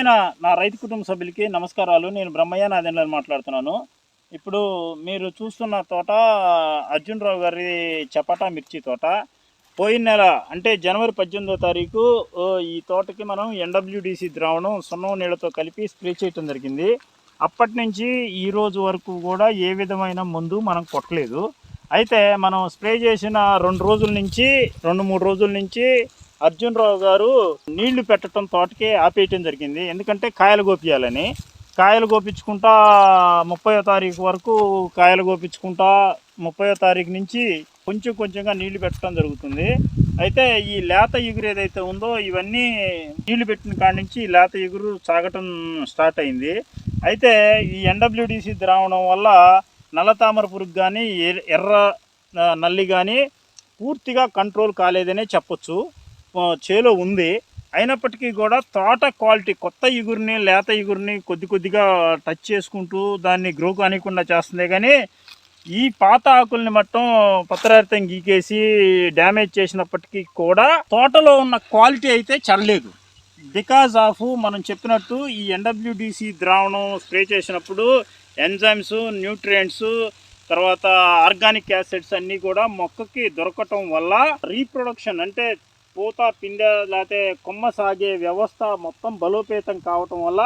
ప్రియమైన నా రైతు కుటుంబ సభ్యులకి నమస్కారాలు. నేను బ్రహ్మయ్య నాదెండ్లని మాట్లాడుతున్నాను. ఇప్పుడు మీరు చూస్తున్న తోట అర్జున్ రావు గారి చపాటా మిర్చి తోట. పోయిన నెల అంటే జనవరి పద్దెనిమిదో తారీఖు ఓ, ఈ తోటకి మనం ఎన్డబ్ల్యూడిసి ద్రావణం సున్నం నీళ్ళతో కలిపి స్ప్రే చేయటం జరిగింది. అప్పటి నుంచి ఈ రోజు వరకు కూడా ఏ విధమైన మందు మనం కొట్టలేదు. అయితే మనం స్ప్రే చేసిన రెండు రోజుల నుంచి రెండు మూడు రోజుల నుంచి అర్జున్ రావు గారు నీళ్ళు పెట్టడం తోటకే ఆపేయటం జరిగింది. ఎందుకంటే కాయలు గోపియాలని. కాయలు గోపించుకుంటా ముప్పయో తారీఖు వరకు కాయలు గోపించుకుంటా ముప్పయో తారీఖు నుంచి కొంచెం కొంచెంగా నీళ్ళు పెట్టడం జరుగుతుంది. అయితే ఈ లేత ఎగురు ఏదైతే ఉందో ఇవన్నీ నీళ్ళు పెట్టిన కాడి నుంచి లేత ఎగురు సాగటం స్టార్ట్ అయింది. అయితే ఈ ఎన్డబ్ల్యూడిసి ద్రావణం వల్ల నల్ల తామర పురుగు కానీ ఎర్ర నల్లి కానీ పూర్తిగా కంట్రోల్ కాలేదనే చెప్పొచ్చు. చేలో ఉంది. అయినప్పటికీ కూడా తోట క్వాలిటీ కొత్త ఇగురిని లేత ఇగురిని కొద్ది కొద్దిగా టచ్ చేసుకుంటూ దాన్ని గ్రో కానికుండా చేస్తుంది. కానీ ఈ పాత ఆకుల్ని మొత్తం పత్రార్థం గీకేసి డ్యామేజ్ చేసినప్పటికీ కూడా తోటలో ఉన్న క్వాలిటీ అయితే చల్లలేదు బికాజ్ ఆఫ్ మనం చెప్పినట్టు ఈ ఎన్డబ్ల్యూడిసి ద్రావణం స్ప్రే చేసినప్పుడు ఎంజైమ్స్ న్యూట్రియంట్స్ తర్వాత ఆర్గానిక్ యాసిడ్స్ అన్నీ కూడా మొక్కకి దొరకటం వల్ల రీప్రొడక్షన్ అంటే పూత పిందె లేకపోతే కొమ్మ సాగే వ్యవస్థ మొత్తం బలోపేతం కావటం వల్ల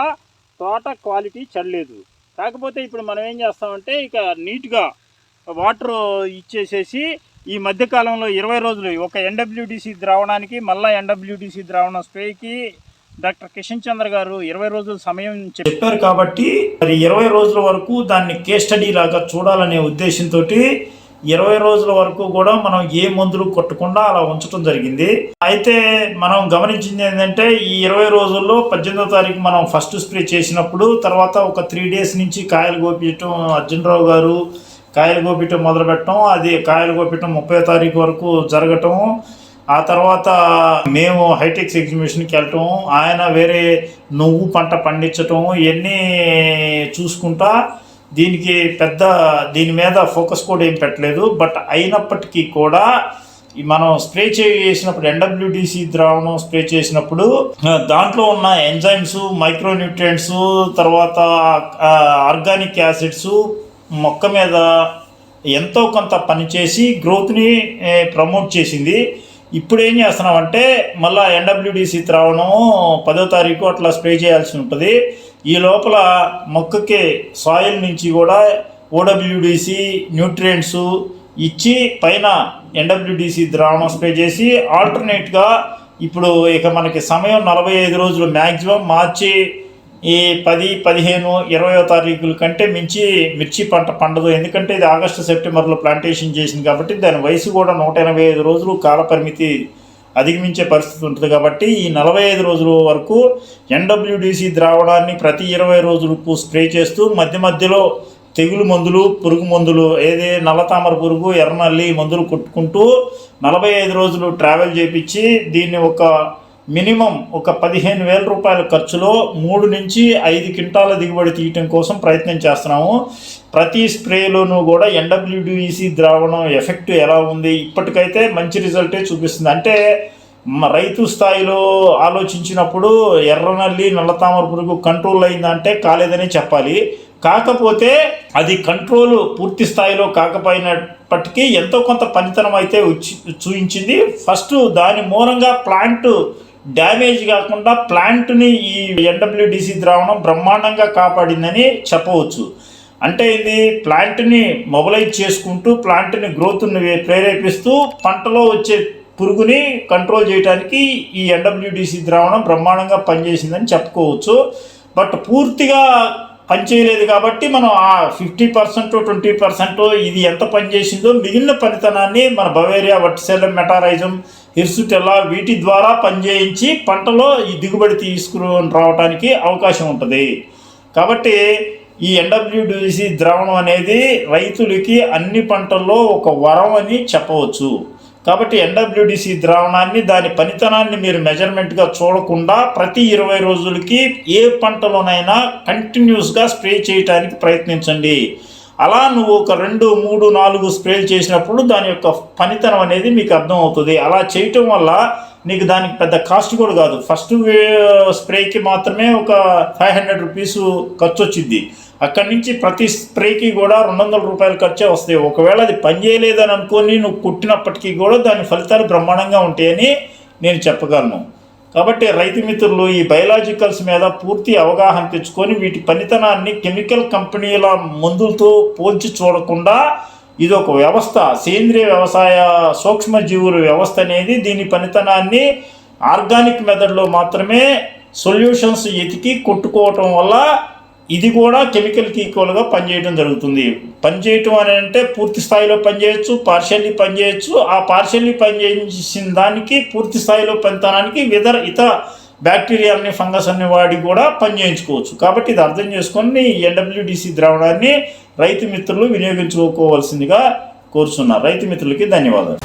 తోట క్వాలిటీ చల్లలేదు కాకపోతే ఇప్పుడు మనం ఏం చేస్తామంటే ఇక నీట్గా వాటర్ ఇచ్చేసేసి ఈ మధ్యకాలంలో ఇరవై రోజులు ఒక ఎన్డబ్ల్యూడిసి ద్రావణానికి మళ్ళీ ఎన్డబ్ల్యూడిసి ద్రావణ స్ప్రేకి డాక్టర్ కిషన్ చంద్ర గారు ఇరవై రోజుల సమయం చెప్పారు కాబట్టి మరి ఇరవై రోజుల వరకు దాన్ని కేస్ స్టడీ లాగా చూడాలనే ఉద్దేశంతో ఇరవై రోజుల వరకు కూడా మనం ఏ మందులు కొట్టకుండా అలా ఉంచడం జరిగింది. అయితే మనం గమనించింది ఏంటంటే ఈ ఇరవై రోజుల్లో పద్దెనిమిదో తారీఖు మనం ఫస్ట్ స్ప్రే చేసినప్పుడు తర్వాత ఒక త్రీ డేస్ నుంచి కాయలు గోపించటం అర్జున్ రావు గారు కాయలు గోపించటం మొదలు పెట్టడం అది కాయలు గోపించటం ముప్పై తారీఖు వరకు జరగటం ఆ తర్వాత మేము హైటెక్స్ ఎగ్జిబిషన్కి వెళ్ళటం ఆయన వేరే నువ్వు పంట పండించటం ఇవన్నీ చూసుకుంటా దీనికి పెద్ద దీని మీద ఫోకస్ కూడా ఏం పెట్టలేదు. బట్ అయినప్పటికీ కూడా మనం స్ప్రే చేసినప్పుడు ఎన్డబ్ల్యూడిసి ద్రావణం స్ప్రే చేసినప్పుడు దాంట్లో ఉన్న ఎంజైమ్స్ మైక్రోన్యూట్రియంట్స్ తర్వాత ఆర్గానిక్ యాసిడ్స్ మొక్క మీద ఎంతో కొంత పనిచేసి గ్రోత్ని ప్రమోట్ చేసింది. ఇప్పుడు ఏం చేస్తున్నామంటే మళ్ళీ ఎన్డబ్ల్యూడిసి ద్రావణం పదో తారీఖు అట్లా స్ప్రే చేయాల్సి ఉంటుంది. ఈ లోపల మొక్కకి సాయిల్ నుంచి కూడా ఓడబ్ల్యూడిసి న్యూట్రియంట్స్ ఇచ్చి పైన ఎన్డబ్ల్యూడిసి ద్రావణం స్ప్రే చేసి ఆల్టర్నేట్గా ఇప్పుడు ఇక మనకి సమయం నలభై ఐదు రోజులు మ్యాక్సిమం మార్చి ఈ పది పదిహేను ఇరవయో తారీఖుల కంటే మించి మిర్చి పంట పండదు. ఎందుకంటే ఇది ఆగస్టు సెప్టెంబర్లో ప్లాంటేషన్ చేసింది కాబట్టి దాని వయసు కూడా నూట ఎనభై ఐదు రోజులు కాలపరిమితి అధిగమించే పరిస్థితి ఉంటుంది కాబట్టి ఈ నలభై ఐదు రోజుల వరకు ఎన్డబ్ల్యూడిసి ద్రావణాన్ని ప్రతి ఇరవై రోజులకు స్ప్రే చేస్తూ మధ్య మధ్యలో తెగులు మందులు పురుగు మందులు ఏది నల్లతామర పురుగు ఎర్రనల్లి మందులు కొట్టుకుంటూ నలభై ఐదు రోజులు ట్రావెల్ చేపించి దీన్ని ఒక మినిమం ఒక పదిహేను వేల రూపాయల ఖర్చులో మూడు నుంచి ఐదు క్వింటాల దిగుబడి తీయటం కోసం ప్రయత్నం చేస్తున్నాము. ప్రతి స్ప్రేలోనూ కూడా ఎన్డబ్ల్యూడిసి ద్రావణం ఎఫెక్ట్ ఎలా ఉంది? ఇప్పటికైతే మంచి రిజల్టే చూపిస్తుంది. అంటే రైతు స్థాయిలో ఆలోచించినప్పుడు ఎర్రనల్లి నల్లతామర పురుగు కంట్రోల్ అయిందంటే కాలేదనే చెప్పాలి. కాకపోతే అది కంట్రోల్ పూర్తి స్థాయిలో కాకపోయినప్పటికీ ఎంతో కొంత పనితనం అయితే చూయించింది. ఫస్ట్ దాని మూలంగా ప్లాంట్ డ్యామేజ్ కాకుండా ప్లాంట్ని ఈ ఎన్డబ్ల్యూడిసి ద్రావణం బ్రహ్మాండంగా కాపాడిందని చెప్పవచ్చు. అంటే ఇది ప్లాంట్ని మొబలైజ్ చేసుకుంటూ ప్లాంట్ని గ్రోత్ని ప్రేరేపిస్తూ పంటలో వచ్చే పురుగుని కంట్రోల్ చేయడానికి ఈ ఎన్డబ్ల్యూడిసి ద్రావణం బ్రహ్మాండంగా పనిచేసిందని చెప్పుకోవచ్చు. బట్ పూర్తిగా పనిచేయలేదు కాబట్టి మనం ఆ ఫిఫ్టీ పర్సెంట్ ట్వంటీ పర్సెంట్ ఇది ఎంత పనిచేసిందో మిగిలిన పనితనాన్ని మన బవేరియా వర్టిసెలం మెటారైజం హిర్సుటెల్లా వీటి ద్వారా పనిచేయించి పంటలో ఈ దిగుబడి తీసుకుని రావడానికి అవకాశం ఉంటుంది. కాబట్టి ఈ ఎన్డబ్ల్యూడిసి ద్రావణం అనేది రైతులకి అన్ని పంటల్లో ఒక వరం అని చెప్పవచ్చు. కాబట్టి ఎన్డబ్ల్యూడిసి ద్రావణాన్ని దాని పనితనాన్ని మీరు మెజర్మెంట్గా చూడకుండా ప్రతి ఇరవై రోజులకి ఏ పంటలోనైనా కంటిన్యూస్గా స్ప్రే చేయడానికి ప్రయత్నించండి. అలా నువ్వు ఒక రెండు మూడు నాలుగు స్ప్రేలు చేసినప్పుడు దాని యొక్క పనితనం అనేది మీకు అర్థమవుతుంది అలా చేయటం వల్ల నీకు దానికి పెద్ద కాస్ట్ కూడా కాదు. ఫస్ట్ స్ప్రేకి మాత్రమే ఒక ఫైవ్ హండ్రెడ్ రూపీస్ ఖర్చు వచ్చింది అక్కడి నుంచి ప్రతి స్ప్రేకి కూడా రెండు వందల రూపాయలు ఖర్చే వస్తాయి. ఒకవేళ అది పనిచేయలేదని అనుకొని నువ్వు కుట్టినప్పటికీ కూడా దాని ఫలితాలు బ్రహ్మాండంగా ఉంటాయని నేను చెప్పగలను. కాబట్టి రైతు మిత్రులు ఈ బయలాజికల్స్ మీద పూర్తి అవగాహన తెచ్చుకొని వీటి పనితనాన్ని కెమికల్ కంపెనీల మందులతో పోల్చి చూడకుండా ఇది ఒక వ్యవస్థ సేంద్రియ వ్యవసాయ సూక్ష్మజీవుల వ్యవస్థ అనేది దీని పనితనాన్ని ఆర్గానిక్ మెథడ్లో మాత్రమే సొల్యూషన్స్ ఎతికి కొట్టుకోవటం వల్ల ఇది కూడా కెమికల్కి ఈక్వల్గా పనిచేయడం జరుగుతుంది. పనిచేయటం అని అంటే పూర్తి స్థాయిలో పనిచేయచ్చు పార్షియల్లీ పనిచేయచ్చు. ఆ పార్షియల్లీ పనిచేసిన దానికి పూర్తి స్థాయిలో పనితనానికి ఇతర ఇతర బ్యాక్టీరియాలని ఫంగస్ అన్ని వాడి కూడా పనిచేయించుకోవచ్చు. కాబట్టి ఇది అర్థం చేసుకొని ఎన్డబ్ల్యూడిసి ద్రావణాన్ని రైతు మిత్రులు వినియోగించుకోవాల్సిందిగా కోరుచున్నారు రైతు మిత్రులకి ధన్యవాదాలు.